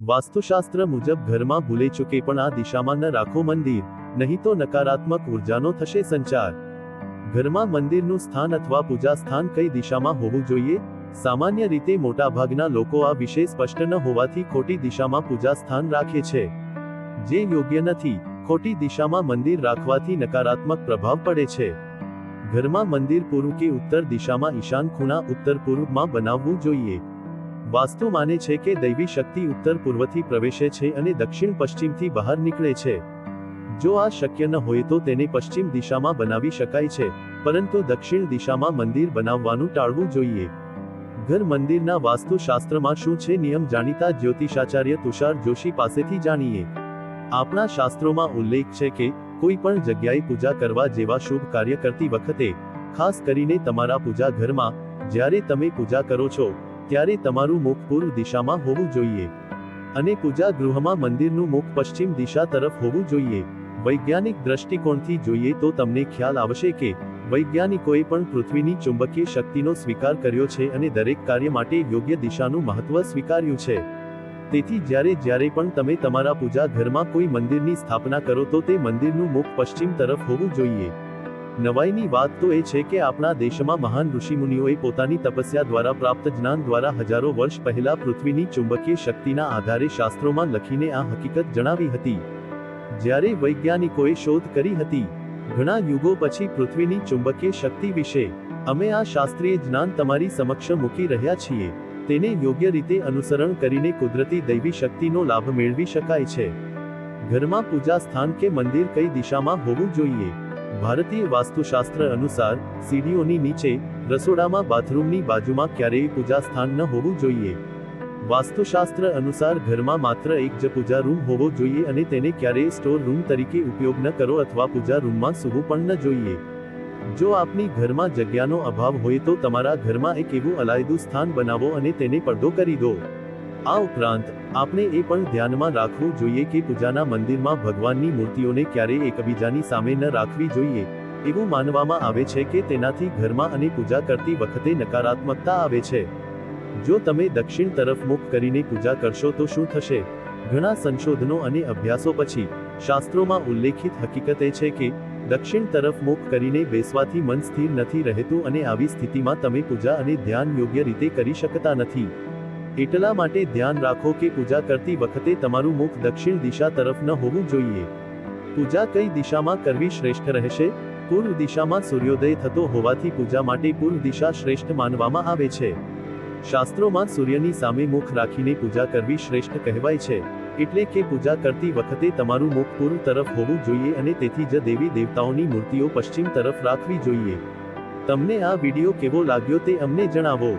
વાસ્તુશાસ્ત્ર મુજબ ઘરમાં ભૂલે ચૂકે પણ આ દિશામાં ન રાખો મંદિર, નહીં તો નકારાત્મક ઉર્જાનો થશે સંચાર. ઘરમાં મંદિરનું સ્થાન અથવા પૂજા સ્થાન કઈ દિશામાં હોવું જોઈએ? સામાન્ય રીતે મોટાભાગના લોકો આ વિશે સ્પષ્ટ ન હોવાથી ખોટી દિશામાં પૂજા સ્થાન રાખે છે. જે યોગ્ય નથી, ખોટી દિશામાં મંદિર રાખવાથી નકારાત્મક પ્રભાવ પડે છે. ઘરમાં મંદિર પૂર્વ કે ઉત્તર દિશામાં ઈશાન ખૂણા ઉત્તર પૂર્વમાં બનાવવું જોઈએ. વાસ્તુ માને છે કે દૈવી શક્તિ ઉત્તર પૂર્વથી પ્રવેશે છે અને દક્ષિણ પશ્ચિમથી બહાર નીકળે છે. જો આ શક્ય ન હોય તો તેને પશ્ચિમ દિશામાં બનાવી શકાય છે, પરંતુ દક્ષિણ દિશામાં મંદિર બનાવવાનું ટાળવું જોઈએ. ઘર મંદિરના વાસ્તુશાસ્ત્રમાં શું છે નિયમ જાણીતા જ્યોતિષાચાર્ય તુષાર જોશી પાસેથી જાણીએ. આપણા શાસ્ત્રોમાં ઉલ્લેખ છે કે, કોઈ પણ જગ્યાએ પૂજા કરવા જેવા શુભ કાર્ય કરતી વખતે, ખાસ કરીને તમારા પૂજા ઘરમાં, જ્યારે તમે પૂજા કરો છો ત્યારે તમારું મુખ પૂર્વ દિશામાં હોવું જોઈએ. અને પૂજા ગૃહમાં મંદિરનું મુખ પશ્ચિમ દિશા તરફ હોવું જોઈએ. વૈજ્ઞાનિક દ્રષ્ટિકોણથી જોઈએ તો તમને ખ્યાલ આવશે કે, વૈજ્ઞાનિકોએ પણ પૃથ્વીની ચુંબકીય શક્તિનો સ્વીકાર કર્યો છે અને દરેક કાર્ય માટે યોગ્ય દિશાનું મહત્વ સ્વીકાર્યું છે. તેથી જ્યારે જ્યારે પણ તમે તમારા પૂજા ઘરમાં કોઈ મંદિરની સ્થાપના કરો તો તે મંદિરનું મુખ પશ્ચિમ તરફ હોવું જોઈએ. નવાઈની વાત તો એ છે કે આપણા દેશમાં મહાન ઋષિમુનિઓએ પોતાની તપસ્યા દ્વારા પ્રાપ્ત જ્ઞાન દ્વારા હજારો વર્ષ પહેલા પૃથ્વીની ચુંબકીય શક્તિના આધારે શાસ્ત્રોમાં લખીને આ હકીકત જણાવી હતી. જ્યારે વૈજ્ઞાનિકોએ શોધ કરી હતી, ઘણા યુગો પછી પૃથ્વીની ચુંબકીય શક્તિ વિશે, અમે આ શાસ્ત્રીય જ્ઞાન તમારી સમક્ષ મૂકી રહ્યા છીએ, તેને યોગ્ય રીતે અનુસરણ કરીને કુદરતી દૈવી શક્તિનો લાભ મેળવી શકાય છે. ઘરમાં પૂજા સ્થાન કે મંદિર કઈ દિશામાં હોવું જોઈએ? ભારતીય વાસ્તુશાસ્ત્ર અનુસાર, સીડીઓની નીચે, રસોડામાં બાથરૂમની બાજુમાં ક્યારેય પૂજા સ્થાન ન હોવું જોઈએ. વાસ્તુશાસ્ત્ર અનુસાર ઘરમાં માત્ર એક જ પૂજા રૂમ હોવો જોઈએ અને તેને ક્યારેય સ્ટોર રૂમ તરીકે ઉપયોગ ન કરો અથવા પૂજા રૂમમાં સૂવું પણ ન જોઈએ. જો આપની ઘરમાં જગ્યાનો અભાવ હોય તો તમારા ઘરમાં એક એવું અલાયદું સ્થાન બનાવો અને તેને પડદો કરી દો. આ ઉપરાંત, આપણે એ પણ ધ્યાનમાં રાખવું જોઈએ કે પૂજાના મંદિરમાં ભગવાનની મૂર્તિઓને ક્યારેય એકબીજાની સામે ન રાખવી જોઈએ, એવું માનવામાં આવે છે કે તેનાથી ઘરમાં અને પૂજા કરતી વખતે નકારાત્મકતા આવે છે. જો તમે દક્ષિણ તરફ મુખ કરીને પૂજા કરશો તો શું થશે? ઘણા સંશોધનો અને અભ્યાસો પછી, શાસ્ત્રોમાં ઉલ્લેખિત હકીકત એ છે કે, દક્ષિણ તરફ મુખ કરીને બેસવાથી મન સ્થિર નથી રહેતું અને આવી સ્થિતિમાં તમે પૂજા અને ધ્યાન યોગ્ય રીતે કરી શકતા નથી. એટલા માટે ધ્યાન રાખો કે પૂજા કરતી વખતે તમારું મુખ દક્ષિણ દિશા તરફ ન હોવું જોઈએ. પૂજા કઈ દિશામાં કરવી શ્રેષ્ઠ રહેશે? પૂર્વ દિશામાં સૂર્યોદય થતો હોવાથી પૂજા માટે પૂર્વ દિશા શ્રેષ્ઠ માનવામાં આવે છે. શાસ્ત્રોમાં સૂર્યની સામે મુખ રાખીને પૂજા કરવી શ્રેષ્ઠ કહેવાય છે. એટલે કે પૂજા કરતી વખતે તમારું મુખ પૂર્વ તરફ હોવું જોઈએ અને તેથી જ દેવી દેવતાઓની મૂર્તિઓ પશ્ચિમ તરફ રાખવી જોઈએ. તમને આ વિડિયો કેવો લાગ્યો તે અમને જણાવો.